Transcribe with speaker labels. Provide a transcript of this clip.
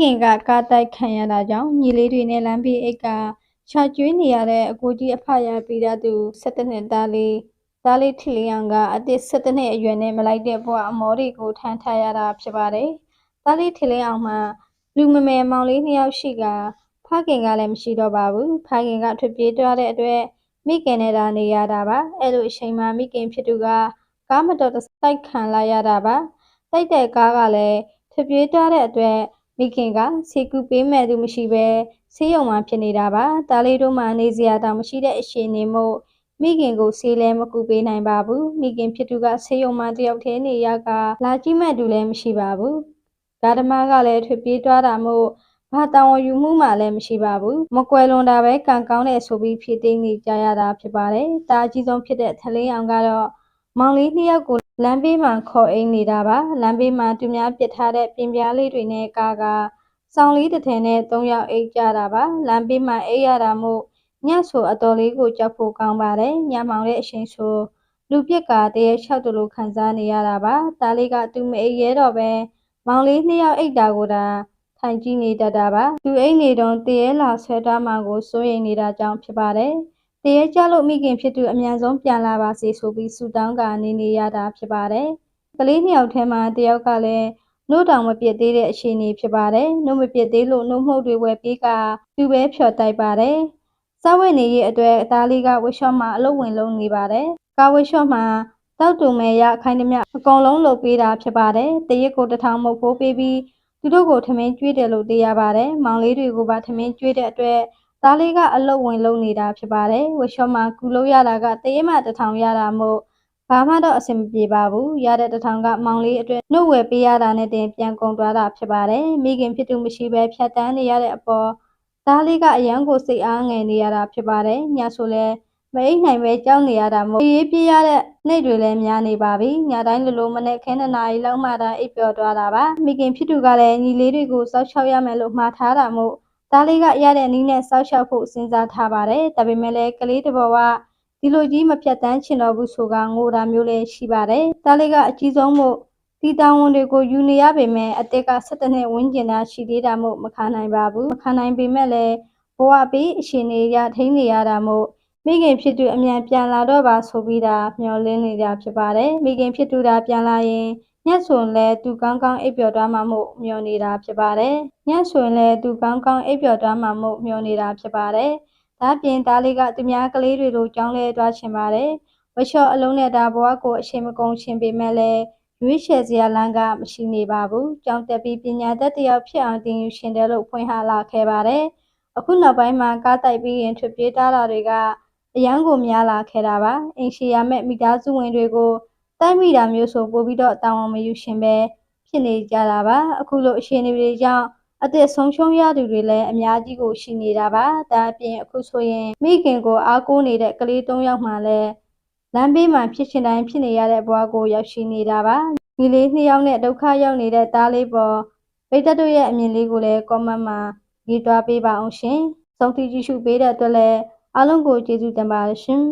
Speaker 1: ခင်ကကားတိုက်ခံရတာကြောင့်ညီလေးတွေနဲ့လမ်းဘေးအိတ်ကချာကျွေးနေရတဲ့အကိုကြီးအဖရပြီးသားသူ17နှစ်သားလေးသားလေးထီလီအောင်ကအသက်17နှစ်အရွယ်နဲ့မလိုက်တဲ့ဘဝအမောတွေကိုထမ်းထားရတာဖြစ်ပါတယ်။သားလေးထီလီအောင်မှာလူမမယ်မောင်လေးနှစ်ယောက်ရှိကဖခင်ကလည်းမရှိတော့ပါဘူး။ဖခင်ကထွက်ပြေးသွားတဲ့အတွက်မိခင်နဲ့တာနေရတာပါ။အဲ့လိုအချိန်မှာမိခင်ဖြစ်သူကကားမတော်တဆတိုက်ခံလာရတာပါ။တိုက်တဲ့ကားကလည်းထွက်ပြေးသွားတဲ့အတွက် မိခင်ကဆေးကူပေးမဲ့သူမရှိပဲဆေးရုံမှာဖြစ်နေတာပါ။တားလေးတို့မှနေစရာတောင်မရှိတဲ့အရှင်နေမို့မိခင်ကိုဆေးလည်းမကူပေးနိုင်ပါဘူး။မိခင်ဖြစ်သူကဆေးရုံမှာတယောက်တည်းနေရကလာကြည့်မဲ့သူလည်းမရှိပါဘူး။ဒါဓမကလည်းထွက်ပြေးသွားတာမို့ဘာတာဝန်ယူမှုမှလည်းမရှိပါဘူး။မကွယ်လွန်တာပဲကံကောင်းတဲ့ဆိုပြီးဖြည့်သိမ်းနေကြရတာဖြစ်ပါတယ်။တာအကြီးဆုံးဖြစ်တဲ့ထလင်းအောင်ကတော့မောင်လေးနှစ်ယောက်ကို လမ်းဘေးမှာခေါ်အိမ်နေတာပါလမ်းဘေးမှာသူများပစ်ထားတဲ့ပြင်ပြားလေးတွေနဲ့ကာကစောင်းလေးတစ်ထည်နဲ့သုံးယောက်အိတ်ကြတာပါလမ်းဘေးမှာအိတ်ရတာမို့ညဆိုအတော်လေးကိုကြောက်ဖို့ကောင်းပါတယ်ညမောင်တဲ့အချိန်ဆိုလူပြက်ကတရေလျှောက်တလို့ခံစားနေရတာပါတားလေးကသူမအိတ်ရဲတော့ပဲမောင်လေးနှစ်ယောက်အိတ်တာကိုဒါထိုင်ကြည့်နေတတ်တာပါသူအိတ်နေတော့တရေလာဆွဲထားမှကိုစိုးရိမ်နေတာကြောင့်ဖြစ်ပါတယ် တရေကြလို့မိခင်ဖြစ်သူအမြန်ဆုံးပြန်လာပါစေဆိုပြီးဆူတောင်းကနေနေရတာဖြစ်ပါတယ်ကလေးနှစ်ယောက်ထဲမှာတယောက်ကလည်းနှုတ်တောင်မပြစ်သေးတဲ့အခြေအနေဖြစ်ပါတယ်။နှုတ်မပြစ်သေးလို့နှုတ်မှုတ်တွေဝယ်ပြီးကသူပဲဖြော်တိုက်ပါတယ်။စားဝတ်နေရေးအတွက်အသားလေးကဝှရှော့မှာအလုပ်ဝင်လုပ်နေပါတယ်။ကာဝှရှော့မှာတောက်တုံမဲ့ရခိုင်းသမျှအကုန်လုံးလုပ်ပေးတာဖြစ်ပါတယ်။တရက်ကိုတစ်ထောင်မုတ်ဖိုးပေးပြီးသူတို့ကိုထမင်းကျွေးတယ်လို့သိရပါတယ်။မောင်လေးတွေကိုပါထမင်းကျွေးတဲ့အတွက် သားလေးကအလုပ်ဝင်လုပ်နေတာဖြစ်ပါတယ်။ဝှရှော့မှာကူလို့ရတာကတရက်မှတစ်ထောင်ရတာမို့ဘာမှတော့အဆင်မပြေပါဘူးရတဲ့တထောင်ကမောင်လေးအတွက်နှုတ်ဝယ်ပေးရတာနဲ့တင်ပြန်ကုန်သွားတာဖြစ်ပါတယ်မိခင်ဖြစ်သူမရှိပဲဖြတ်တန်းနေရတဲ့အပေါ်သားလေးကအရန်ကိုစိတ်အားငယ်နေရတာဖြစ်ပါတယ်ညဆိုလဲမအိပ်နိုင်ပဲကြောက်နေရတာမို့အေးပြေးရတဲ့နှိတ်တွေလည်းများနေပါပြီညတိုင်းလိုလိုမနေ့ခင်းနှစ်နာရီလောက်မှသာအိပ်ပျော်သွားတာပါမိခင်ဖြစ်သူကလည်းညီလေးတွေကိုစောက်ချောက်ရမယ်လို့မှားထားတာမို့ သားလေးကရတဲ့နည်းနဲ့စောက်ချောက်ဖို့စဉ်းစားထားပါတယ်ဒါပေမဲ့လည်းကလေးတစ်ဘောကဒီလိုကြီးမဖြတ်တန်းချင်တော့ဘူးဆိုကငိုတာမျိုးလည်းရှိပါတယ်။တားလေးကအကြီးဆုံးမို့ဒီတာဝန်တွေကိုယူနေရပေမဲ့အသက်က17နှစ်ဝန်းကျင်သာရှိသေးတာမို့မခံနိုင်ပါဘူး။မခံနိုင်ပေမဲ့လည်းဘဝပေးအရှင်နေရထိန်းနေရတာမို့မိခင်ဖြစ်သူအမြန်ပြန်လာတော့ပါဆိုပြီးတာမျှော်လင့်နေတာဖြစ်ပါတယ်။မိခင်ဖြစ်သူတာပြန်လာရင် ညဆိုရင်လည်းသူကောင်းကောင်းအိပ်ပျော်သွားမှာမို့မျှော်နေတာဖြစ်ပါတယ်။ညဆိုရင်လည်းသူကောင်းကောင်းအိပ်ပျော်သွားမှာမို့မျှော်နေတာဖြစ်ပါတယ်။ဒါပြင်သားလေးကသူများကလေးတွေလိုကြောင်းလဲသွားချင်ပါတယ်ဝက်ရှော့အလုံးနဲ့ဒါဘဝကိုအချိန်မကုန်ချင်ပေမဲ့လည်းရွေးချယ်စရာလမ်းကမရှိနေပါဘူးကြောင်းတက်ပြီးပညာတတ်တယောက်ဖြစ်အောင်တင်ယူရှင်တယ်လို့ဖွင့်ဟလာခဲ့ပါတယ်အခုနောက်ပိုင်းမှာကားတိုက်ပြီးရင်ထွက်ပြေးတာတွေကအရန်ကိုများလာခဲ့တာပါအင်ရှီယာမဲ့မိသားစုဝင်တွေကို တိုက်မိတာမျိုးဆိုပို့ပြီးတော့တာဝန်မယူရှင်ပဲဖြစ်နေကြတာပါအခုလိုအခြေအနေတွေကြောင့်အသက်ဆုံးရှုံးရသူတွေလည်းအများကြီးကိုရှိနေတာပါဒါအပြင်အခုဆိုရင်မိခင်ကိုအားကိုးနေတဲ့ကလေး၃ယောက်မှလည်းလမ်းဘေးမှာဖြစ်ချင်တိုင်းဖြစ်နေရတဲ့ဘဝကိုရောက်ရှိနေတာပါဒီလေးနှစ်ယောက်နဲ့ဒုက္ခရောက်နေတဲ့သားလေးပေါ်ဗိတ်တက်တို့ရဲ့အမြင်လေးကိုလည်း comment မှာရေးတွားပေးပါအောင်ရှင်ဆုံးဖြတ်ကြည့်ရှုပေးတဲ့အတွက်လည်းအားလုံးကိုကျေးဇူးတင်ပါတယ်ရှင်